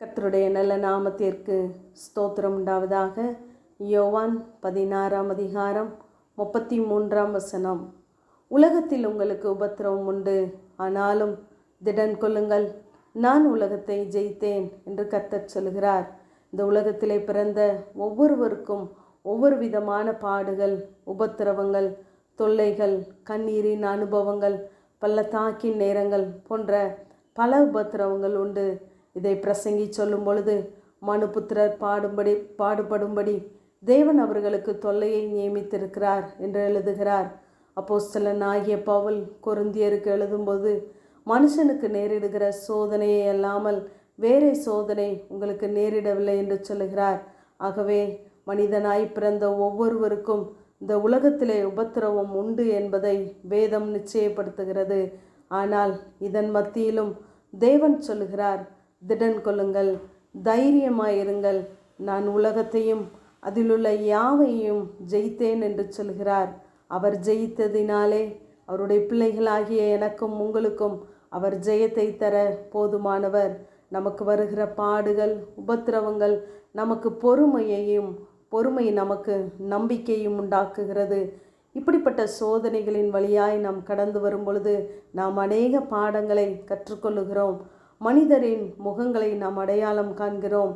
கத்தருடைய நல்ல நாமத்திற்கு ஸ்தோத்திரம் உண்டாவதாக. யோவான் பதினாறாம் அதிகாரம் முப்பத்தி மூன்றாம் வசனம். உலகத்தில் உங்களுக்கு உபத்திரவம் உண்டு. ஆனாலும் திடன் கொள்ளுங்கள். நான் உலகத்தை ஜெயித்தேன் என்று கத்தர் சொல்கிறார் இந்த உலகத்திலே பிறந்த ஒவ்வொருவருக்கும் ஒவ்வொரு விதமான பாடுகள் உபத்திரவங்கள் தொல்லைகள் கண்ணீரின் அனுபவங்கள் பள்ளத்தாக்கின் நேரங்கள் போன்ற பல உபத்திரவங்கள் உண்டு. இதை பிரசங்கி சொல்லும் பொழுது மனுபுத்திரர் பாடும்படி பாடுபடும்படி தேவன் அவர்களுக்கு தொல்லையை நியமித்திருக்கிறார் என்று எழுதுகிறார். அப்போஸ்தலன் ஆகிய பவுல் கொருந்தியருக்கு எழுதும்போது மனுஷனுக்கு நேரிடுகிற சோதனையை அல்லாமல் வேறே சோதனை உங்களுக்கு நேரிடவில்லை என்று சொல்லுகிறார். ஆகவே மனிதனாய் பிறந்த ஒவ்வொருவருக்கும் இந்த உலகத்திலே உபத்திரவம் உண்டு என்பதை வேதம் நிச்சயப்படுத்துகிறது. ஆனால் இதன் மத்தியிலும் தேவன் சொல்லுகிறார் திடன் கொள்ளுங்கள். தைரியமாயிருங்கள். நான் உலகத்தையும் அதிலுள்ள யாவையும் ஜெயித்தேன் என்று சொல்கிறார். அவர் ஜெயித்ததினாலே அவருடைய பிள்ளைகளாகிய எனக்கும் உங்களுக்கும் அவர் ஜெயத்தை தர போதுமானவர். நமக்கு வருகிற பாடுகள் உபத்திரவங்கள் நமக்கு பொறுமையையும் பொறுமை நமக்கு நம்பிக்கையும் உண்டாக்குகிறது. இப்படிப்பட்ட சோதனைகளின் வழியாய் நாம் கடந்து வரும் பொழுது நாம் அநேக பாடங்களை கற்றுக்கொள்ளுகிறோம். மனிதரின் முகங்களை நாம் அடையாளம் காண்கிறோம்.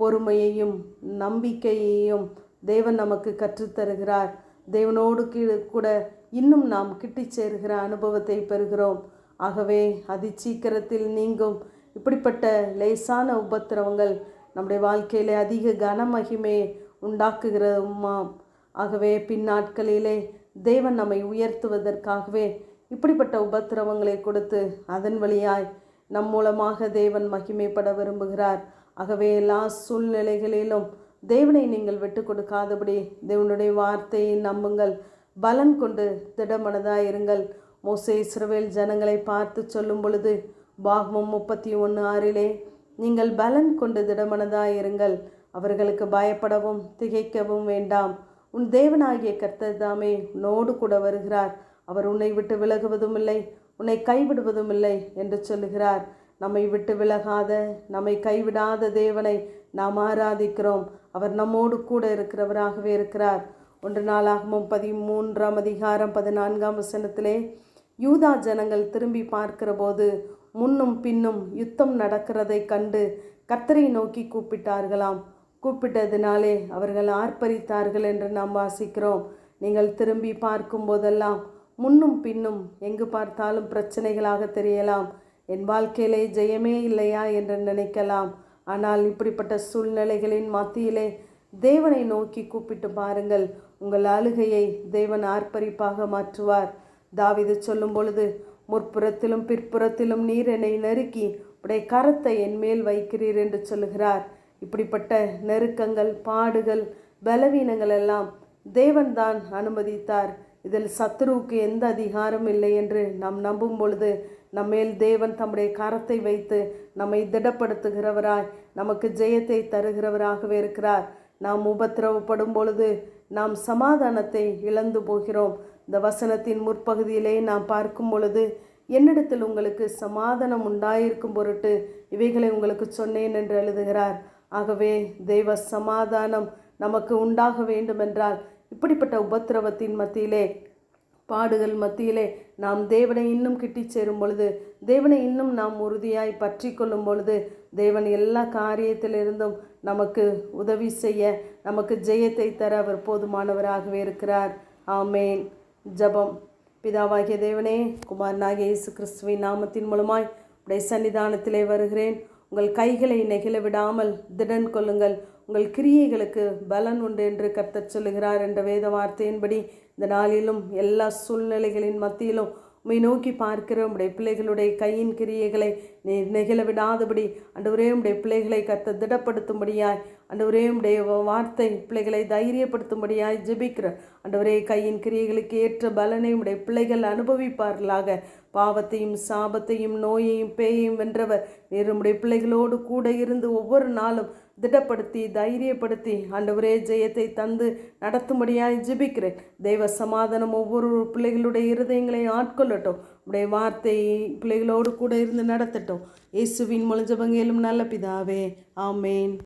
பொறுமையையும் நம்பிக்கையையும் தேவன் நமக்கு கற்றுத்தருகிறார். தேவனோடு கீழே கூட இன்னும் நாம் கிட்டிச் சேர்கிற அனுபவத்தை பெறுகிறோம். ஆகவே அதி சீக்கிரத்தில் நீங்கும் இப்படிப்பட்ட லேசான உபத்திரவங்கள் நம்முடைய வாழ்க்கையிலே அதிக கனமகிமையை உண்டாக்குகிறோமாம் ஆகவே பின்னாட்களிலே தேவன் நம்மை உயர்த்துவதற்காகவே இப்படிப்பட்ட உபத்திரவங்களை கொடுத்து அதன் வழியாய் நம் மூலமாக தேவன் மகிமைப்பட விரும்புகிறார். ஆகவே எல்லா சூழ்நிலைகளிலும் தேவனை நீங்கள் விட்டு கொடுக்காதபடி தேவனுடைய வார்த்தையை நம்புங்கள். பலன் கொண்டு திடமனதாக இருங்கள். மோசே இஸ்ரவேல் ஜனங்களை பார்த்து சொல்லும் பொழுது பாகமம் முப்பத்தி ஒன்று ஆறிலே நீங்கள் பலன் கொண்டு திடமனதாக இருங்கள். அவர்களுக்கு பயப்படவும் திகைக்கவும் வேண்டாம். உன் தேவனாகிய கர்த்தர் தாமே உன்னோடு கூட வருகிறார். அவர் உன்னை விட்டு விலகுவதும் இல்லை உன்னை கைவிடுவதும் இல்லை என்று சொல்லுகிறார். நம்மை விட்டு விலகாத நம்மை கைவிடாத தேவனை நாம் ஆராதிக்கிறோம். அவர் நம்மோடு கூட இருக்கிறவராகவே இருக்கிறார். ஒன்று நாளாகமும் பதிமூன்றாம் அதிகாரம் பதினான்காம் வசனத்திலே யூதா ஜனங்கள் திரும்பி பார்க்கிற போது முன்னும் பின்னும் யுத்தம் நடக்கிறதை கண்டு கத்தரை நோக்கி கூப்பிட்டார்களாம். கூப்பிட்டதினாலே அவர்கள் ஆர்ப்பரித்தார்கள் என்று நாம் வாசிக்கிறோம். நீங்கள் திரும்பி பார்க்கும் போதெல்லாம் முன்னும் பின்னும் எங்கு பார்த்தாலும் பிரச்சனைகளாக தெரியலாம். என் வாழ்க்கையிலே ஜெயமே இல்லையா என்று நினைக்கலாம். ஆனால் இப்படிப்பட்ட சூழ்நிலைகளின் மத்தியிலே தேவனை நோக்கி கூப்பிட்டு பாருங்கள். உங்கள் அழுகையை தேவன் ஆர்ப்பரிப்பாக மாற்றுவார். தாவிது சொல்லும் பொழுது முற்புறத்திலும் பிற்புறத்திலும் நீர் என்னை நெருக்கி உடைய கரத்தை என் மேல் வைக்கிறீர் என்று சொல்லுகிறார். இப்படிப்பட்ட நெருக்கங்கள் பாடுகள் பலவீனங்கள் எல்லாம் தேவன்தான் அனுமதித்தார். இதில் சத்ருவுக்கு எந்த அதிகாரம் இல்லை என்று நாம் நம்பும் பொழுது நம்மேல் தேவன் தம்முடைய கரத்தை வைத்து நம்மை திடப்படுத்துகிறவராய் நமக்கு ஜெயத்தை தருகிறவராகவே இருக்கிறார். நாம் உபத்திரவப்படும் பொழுது நாம் சமாதானத்தை இழந்து போகிறோம். இந்த வசனத்தின் முற்பகுதியிலே நாம் பார்க்கும் பொழுது என்னிடத்தில் உங்களுக்கு சமாதானம் உண்டாயிருக்கும் பொருட்டு இவைகளை உங்களுக்கு சொன்னேன் என்று எழுதுகிறார். ஆகவே தெய்வ சமாதானம் நமக்கு உண்டாக வேண்டுமென்றால் இப்படிப்பட்ட உபத்திரவத்தின் மத்தியிலே பாடுகள் மத்தியிலே நாம் தேவனை இன்னும் கிட்டி சேரும் பொழுது தேவனை இன்னும் நாம் உறுதியாய் பற்றி கொள்ளும் பொழுது தேவன் எல்லா காரியத்திலிருந்தும் நமக்கு உதவி செய்ய நமக்கு ஜெயத்தை தர அவர் போதுமானவராகவே இருக்கிறார். ஆமேன். ஜபம். பிதாவாகிய தேவனே குமாரனாகிய இயேசு கிறிஸ்துவின் நாமத்தின் மூலமாய் உடைய சன்னிதானத்திலே வருகிறேன். உங்கள் கைகளை நெகிழ விடாமல் திடன் கொள்ளுங்கள். உங்கள் கிரியைகளுக்கு பலன் உண்டு என்று கத்தச் சொல்லுகிறார் என்ற வேத வார்த்தையின்படி இந்த நாளிலும் எல்லா சூழ்நிலைகளின் மத்தியிலும் உம்மை நோக்கி பார்க்கிற உடைய பிள்ளைகளுடைய கையின் கிரியைகளை நீ நெகிழ விடாதபடி அன்றுவரே உடைய பிள்ளைகளை கத்த திடப்படுத்தும்படியாய் ஆண்டவரே உடைய வார்த்தை பிள்ளைகளை தைரியப்படுத்தும்படியாய் ஜெபிக்கிற ஆண்டவரே கையின் கிரியைகளுக்கு ஏற்ற பலனை உடைய பிள்ளைகள் அனுபவிப்பார்களாக. பாவத்தையும் சாபத்தையும் நோயையும் பேயையும் வென்றவர் நீர் பிள்ளைகளோடு கூட இருந்து ஒவ்வொரு நாளும் திடப்படுத்தி தைரியப்படுத்தி ஆண்டவரே ஜெயத்தை தந்து நடத்தும்படியாய் ஜெபிக்கிறேன். தெய்வ சமாதானம் ஒவ்வொரு பிள்ளைகளுடைய இருதயங்களை ஆட்கொள்ளட்டும். உடைய வார்த்தை பிள்ளைகளோடு கூட இருந்து நடத்தட்டும். இயேசுவின் முழு நல்ல பிதாவே ஆமேன்.